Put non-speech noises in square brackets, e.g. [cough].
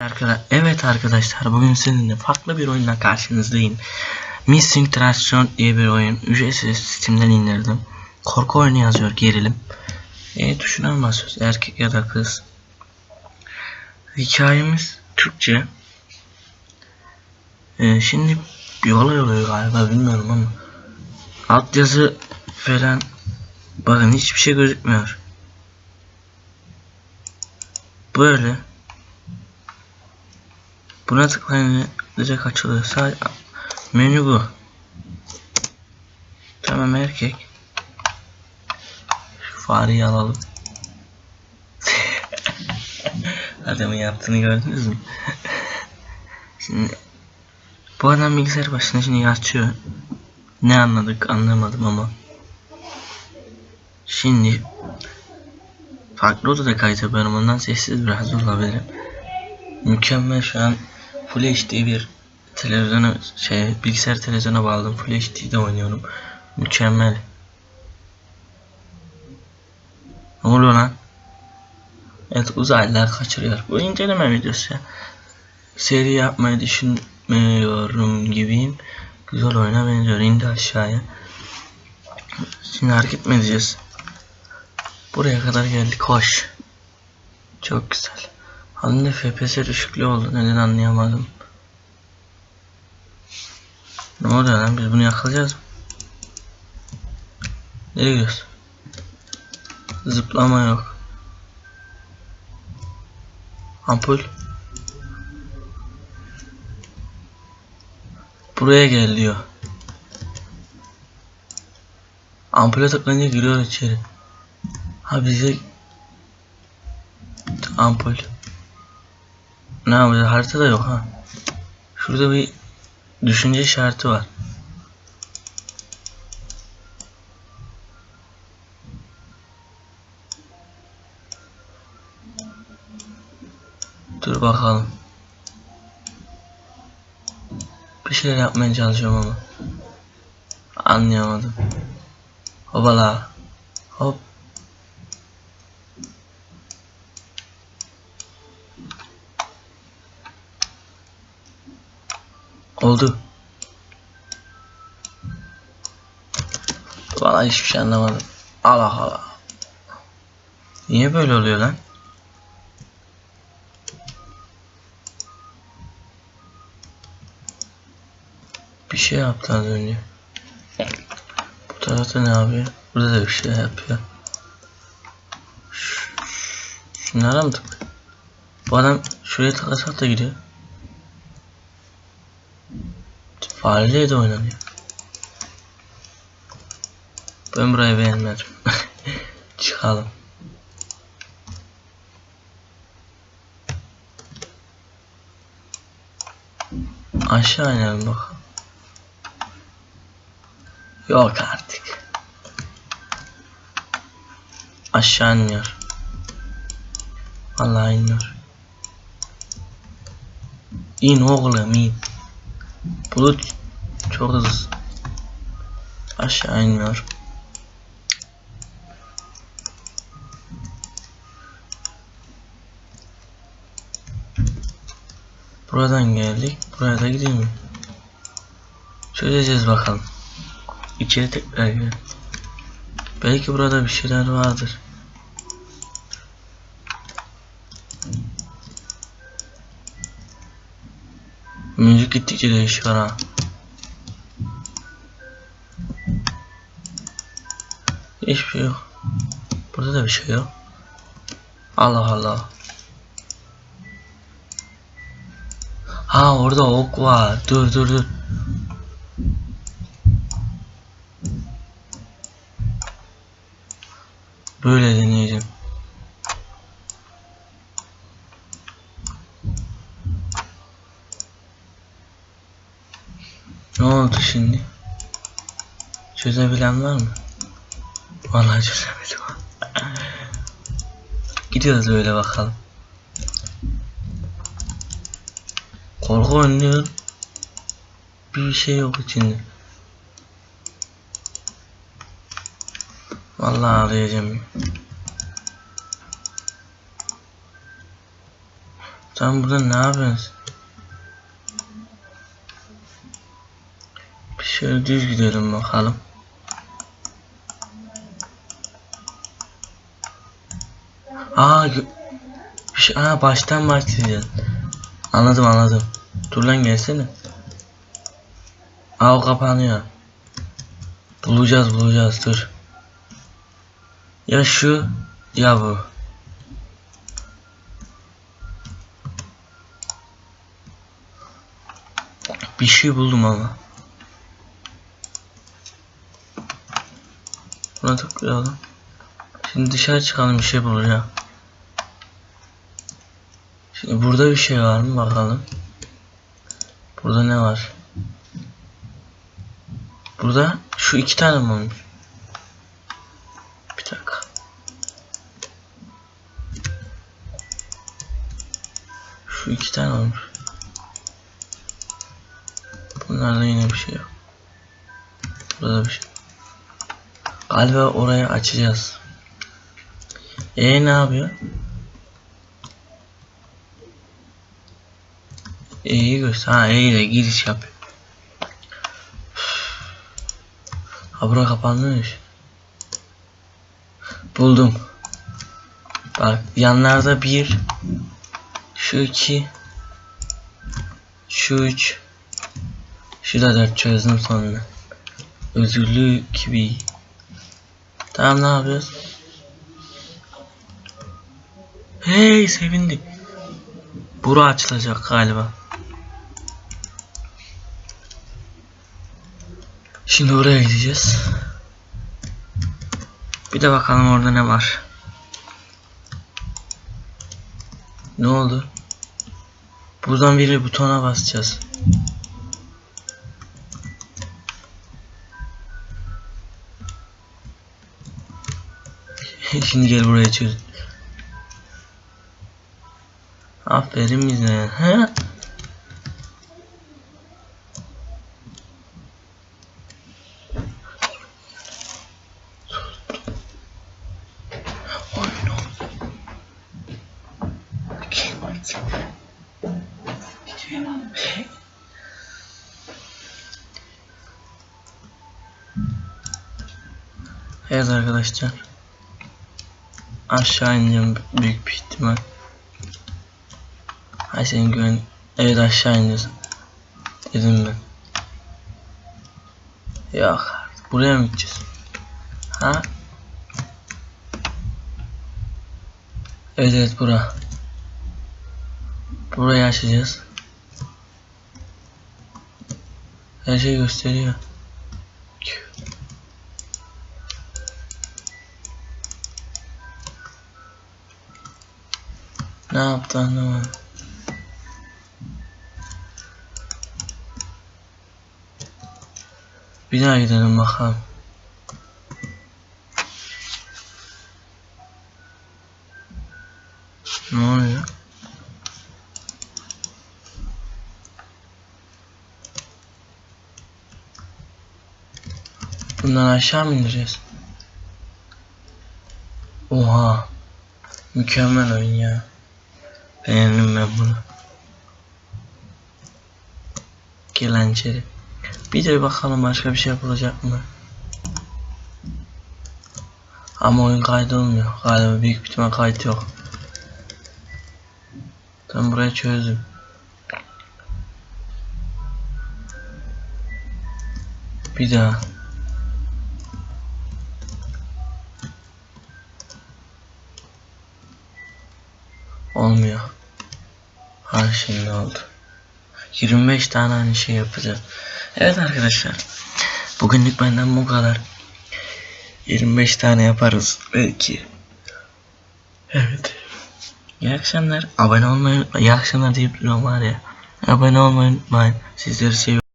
Arkadaşlar, evet arkadaşlar bugün sizinle farklı bir oyunla karşınızdayım. Missing Transition diye bir oyun. Ücretsiz Steam'den indirdim. Korku oyunu yazıyor gerilim. E tuşuna basıyoruz erkek ya da kız. Hikayemiz Türkçe. E, şimdi bir olay oluyor galiba bilmiyorum ama. Altyazı falan bakın hiçbir şey gözükmüyor. Böyle. Buna tıklayınca açılıyor. Sadece menü bu. Tamam erkek. Şu fareyi alalım. [laughs] Adamın yaptığını gördünüz mü? [laughs] şimdi bu adam bilgisayar başına şimdi açıyor. Ne anladık anlamadım ama. Şimdi farklı odada kayıt yapıyorum ondan sessiz biraz olabilirim. Mükemmel şu an Full HD bir televizyona şey bilgisayar televizyona bağladım. Full HD'de oynuyorum. Mükemmel. Ne oluyor lan? Evet uzaylılar kaçırıyor. Bu inceleme videosu. Seri yapmayı düşünmüyorum gibiyim. Güzel oyuna benziyor. İndi aşağıya. Şimdi hareket mi edeceğiz? Buraya kadar geldik. Hoş. Çok güzel. Halinde FPS düşüklüğü oldu. Neden anlayamadım. Ne oluyor lan? Biz bunu yakalayacağız mı? Nereye gidiyoruz? Zıplama yok. Ampul. Buraya gel diyor. Ampule tıklayınca giriyor içeri. Ha bize ampul. Ne yapacağız? Harita da yok ha. Şurada bir düşünce işareti var. Dur bakalım. Bir şeyler yapmaya çalışıyorum ama. Anlayamadım. Hopala. Hop. Oldu. Valla hiçbir şey anlamadım. Allah Allah. Niye böyle oluyor lan? Bir şey yaptı az önce. Bu tarafta ne yapıyor? Burada da bir şey yapıyor. Şunlara mı tık? Bu adam şuraya tıklasak da gidiyor. Fareyle de oynanıyor. Ben burayı beğenmedim. [laughs] Çıkalım. Aşağı inelim bakalım. Yok artık. Aşağı inmiyor. Vallahi inmiyor. İn oğlum in. Bulut çok hızlı. Aşağı inmiyor. Buradan geldik. Buraya da gidelim? Çözeceğiz bakalım. İçeri tekrar gel. Belki burada bir şeyler vardır. Müzik gittikçe değişiyor ha. Hiçbir şey yok. Burada da bir şey yok. Allah Allah. Ha orada ok var. Dur dur dur. Böyle deneyeceğim. Ne oldu şimdi? Çözebilen var mı? Vallahi çözemedim. [laughs] Gidiyoruz öyle bakalım. Korku oynuyor. Bir şey yok içinde. Vallahi ağlayacağım. Tam burada ne yapıyorsun? Şöyle düz gidelim bakalım. Aa, bir şey, aa baştan başlayacağız. Anladım anladım. Dur lan gelsene. Aa o kapanıyor. Bulacağız bulacağız dur. Ya şu ya bu. Bir şey buldum ama. Buna tıklayalım. Şimdi dışarı çıkalım bir şey bulacağım. Şimdi burada bir şey var mı bakalım. Burada ne var? Burada şu iki tane mi olmuş? Bir dakika. Şu iki tane olmuş. Bunlarda yine bir şey yok. Burada bir şey. Galiba orayı açacağız. E ne yapıyor? E'yi göster. Ha E ile giriş yap. Ha bura kapanmış. Buldum. Bak yanlarda bir, şu iki, şu üç, şu da dört çözdüm sonunda. Özürlü gibi. Tamam ne yapıyoruz? Hey sevindik. Bura açılacak galiba. Şimdi oraya gideceğiz. Bir de bakalım orada ne var. Ne oldu? Buradan biri butona basacağız. Şimdi gel buraya çöz. Aferin bize. He? Evet arkadaşlar. Aşağı ineceğim büyük bir ihtimal. Hay senin güven. Evet aşağı iniyorsun. Dedim ben. Yok buraya mı gideceğiz? Ha? Evet evet bura. Burayı açacağız. Her şey gösteriyor. Ne yaptı anlamadım. Bir daha gidelim bakalım. Ne oluyor? Bundan aşağı mı indireceğiz? Oha. Mükemmel oyun ya. Beğendim ben bunu. Gelen içeri. Bir de bakalım başka bir şey yapılacak mı? Ama oyun kaydı olmuyor. Galiba büyük bir ihtimal kayıt yok. Ben burayı çözdüm. Bir daha. Şimdi oldu. 25 tane aynı şey yapacağız. Evet arkadaşlar. Bugünlük benden bu kadar. 25 tane yaparız belki. Evet. İyi akşamlar. Abone olmayı unutmayın. İyi akşamlar deyip duruyorum var ya. Abone olmayı unutmayın. Sizleri seviyorum.